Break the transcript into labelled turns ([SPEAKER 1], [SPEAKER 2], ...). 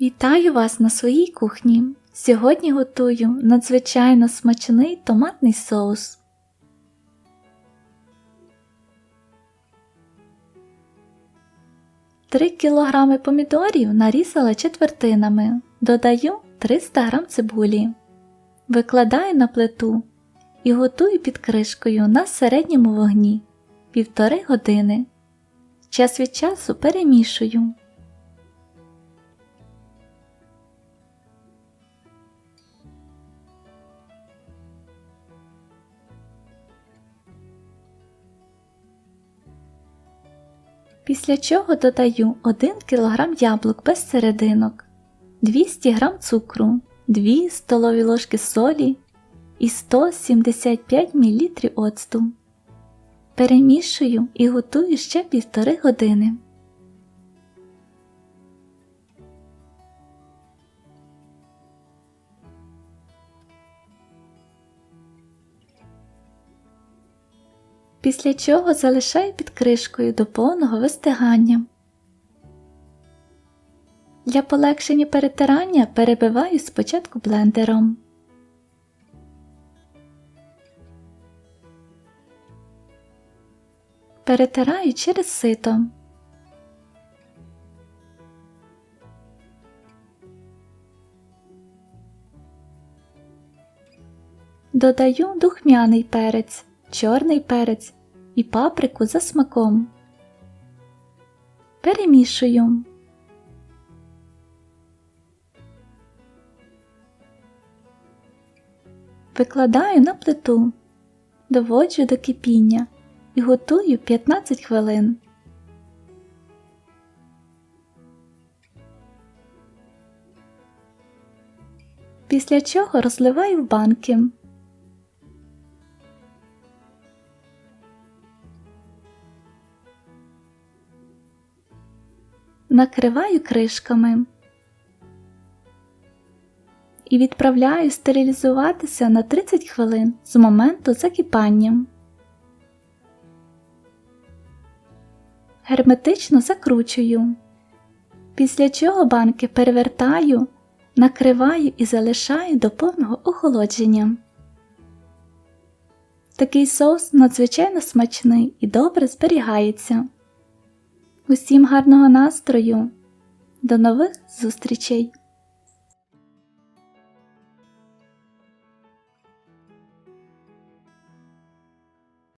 [SPEAKER 1] Вітаю вас на своїй кухні. Сьогодні готую надзвичайно смачний томатний соус. Три кілограми помідорів нарізала четвертинами. Додаю 300 г цибулі. Викладаю на плиту і готую під кришкою на середньому вогні півтори години. Час від часу перемішую. Після чого додаю 1 кг яблук без серединок, 200 г цукру, 2 столові ложки солі і 175 мл оцту. Перемішую і готую ще півтори години. Після чого залишаю під кришкою до повного вистигання. Для полегшення перетирання перебиваю спочатку блендером. Перетираю через сито. Додаю духмяний перець, чорний перець і паприку за смаком. Перемішую. Викладаю на плиту, доводжу до кипіння і готую 15 хвилин. Після чого розливаю в банки. Накриваю кришками і відправляю стерилізуватися на 30 хвилин з моменту закипання. Герметично закручую, після чого банки перевертаю, накриваю і залишаю до повного охолодження. Такий соус надзвичайно смачний і добре зберігається. Усім гарного настрою! До нових зустрічей!